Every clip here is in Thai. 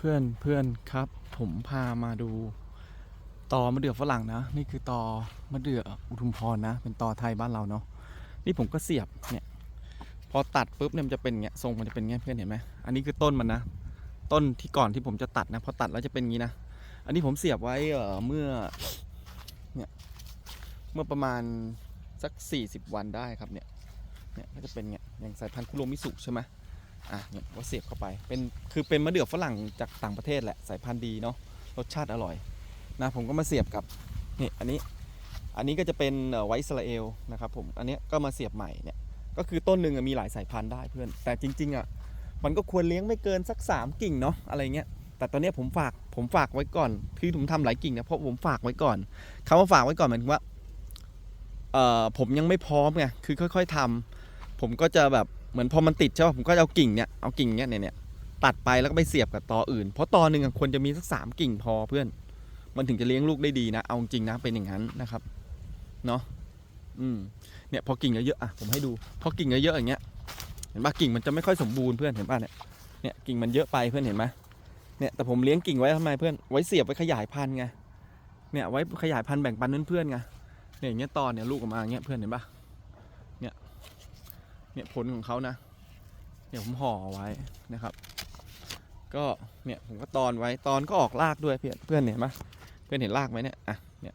เพื่อนเพื่อนครับ ผมพามาดูตอมะเดื่อฝรั่งนะ นี่คือตอมะเดื่ออุทุมพรนะ เป็นตอไทยบ้านเราเนาะนี่ผมก็เสียบเนี่ยพอตัดปุ๊บเนี่ยมันจะเป็นเงี้ยทรงมันจะเป็นเงี้ยเพื่อนเห็นไหมอันนี้คือต้นมันนะต้นที่ก่อนที่ผมจะตัดนะพอตัดแล้วจะเป็นงี้นะอันนี้ผมเสียบไว้เออเมื่อเนี่ยเมื่อประมาณสัก 40 วันได้ครับเนี่ยเนี่ยก็จะเป็นเงี้ยอย่างสายพันธุ์คุโรมิสุใช่ไหม อะเนี่ยก็เสียบเข้าไป เป็นคือเป็นมะเดื่อฝรั่งจากต่างประเทศแหละ สายพันธุ์ดีเนาะ รสชาติอร่อยนะผมก็มาเสียบกับนี่อันนี้ อันนี้ก็จะเป็นไวท์อิสราเอลนะครับผม อันนี้ก็มาเสียบใหม่เนี่ย ก็คือต้นหนึ่งมีหลายสายพันธุ์ได้เพื่อน แต่จริงๆอะ มันก็ควรเลี้ยงไม่เกินสัก 3 กิ่งเนาะ อะไรเงี้ย แต่ตอนเนี้ยผมฝาก ผมฝากไว้ก่อนที่ผมทำหลายกิ่งนะ เพราะผมฝากไว้ก่อนคำว่าฝากไว้ก่อนหมายถึงว่า เอ่อ ผมยังไม่พร้อมไง คือค่อย ๆทำผมก็จะแบบ เหมือนพอมันติดใช่ป่ะผมก็จะเอากิ่งเนี้ยเอากิ่งเนี้ยเนี่ยเนี่ยตัดไปแล้วก็ไปเสียบกับตออื่น เพราะตอหนึ่งควรจะมีสักสามกิ่งพอเพื่อน มันถึงจะเลี้ยงลูกได้ดีนะ เอาจริงนะเป็นอย่างนั้นนะครับ เนาะอืมเนี่ยพอกิ่งเยอะๆอะผมให้ดู พอกิ่งเยอะๆอย่างเงี้ย เห็นป่ะกิ่งมันจะไม่ค่อยสมบูรณ์เพื่อนเห็นป่ะเนี่ย เนี่ยกิ่งมันเยอะไปเพื่อนเห็นไหมเนี่ยแต่ผมเลี้ยงกิ่งไว้ทำไมเพื่อน ไว้เสียบไว้ขยายพันธุ์ไง เนี่ยไว้ขยายพันธุ์แบ่งปันเพื่อนๆไง เนี่ยอย่างเงี้ยตอนเนี่ยลูกออกมาอย่างเงี้ยเพื่อนเห็นปะเนี่ย เนี่ยผลของเขานะเนี่ยผมห่อไว้นะครับ ก็เนี่ยผมก็ตอนไว้ตอนก็ออกรากด้วยเพื่อนเพื่อนเห็นปะเพื่อนเห็นรากไหมเนี่ยอะเนี่ย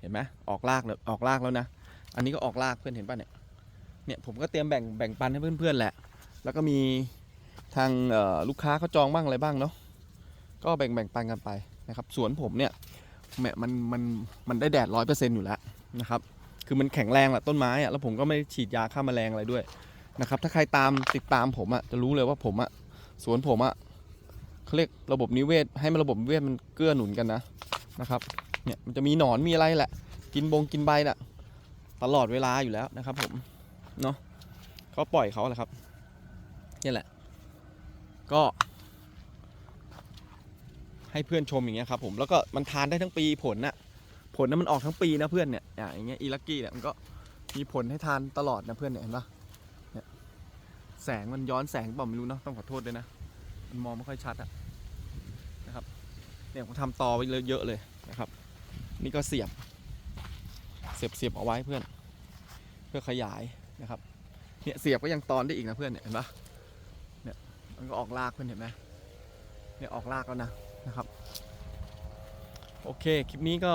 เห็นไหมออกรากแล้วออกรากแล้วนะ อันนี้ก็ออกรากเพื่อนเห็นป่ะเนี่ยเนี่ยผมก็เตรียมแบ่งแบ่งปันให้เพื่อนๆแหละ แล้วก็มีทางลูกค้าเขาจองบ้างอะไรบ้างเนาะก็แบ่งแบ่งปันกันไปนะครับสวนผมเนี่ยแหมมันมันมันได้แดดร้อยเปอร์เซ็นต์อยู่แล้วนะครับ คือมันแข็งแรงแหละต้นไม้อะแล้วผมก็ไม่ฉีดยาฆ่าแมลงอะไรด้วยนะครับ ถ้าใครตามติดตามผมอะจะรู้เลยว่าผมอะสวนผมอะเขาเรียกระบบนิเวศ ให้มันระบบนิเวศมันเกื้อหนุนกันนะนะครับเนี่ยมันจะมีหนอนมีอะไรแหละ กินบงกินใบน่ะตลอดเวลาอยู่แล้วนะครับ ผมเนาะเขาปล่อยเขาแหละครับนี่แหละ ก็ ให้เพื่อนชมอย่างเงี้ยครับ ผมแล้วก็มันทานได้ทั้งปีผลน่ะ ลนั้นมันออกทั้งปีนะเพื่อนเนี่ยอย่างเงี้ยอีลักกี้เนี่ยมันก็มีผลให้ทานตลอดนะเพื่อนเนี่ยเห็นปะเนี่ยแสงมันย้อนแสงเปล่าไม่รู้เนาะต้องขอโทษด้วยนะมันมองไม่ค่อยชัดอะนะครับเนี่ยผมทำตอไว้เยอะเลยนะครับ นี่ก็เสียบ เสียบเสียบเอาไว้เพื่อน เพื่อขยายนะครับเนี่ยเสียบก็ยังตอนได้อีกนะเพื่อนเนี่ยเห็นปะเนี่ยมันก็ออกรากเพื่อนเห็นไหมเนี่ยออกรากแล้วนะนะครับ โอเค คลิปนี้ก็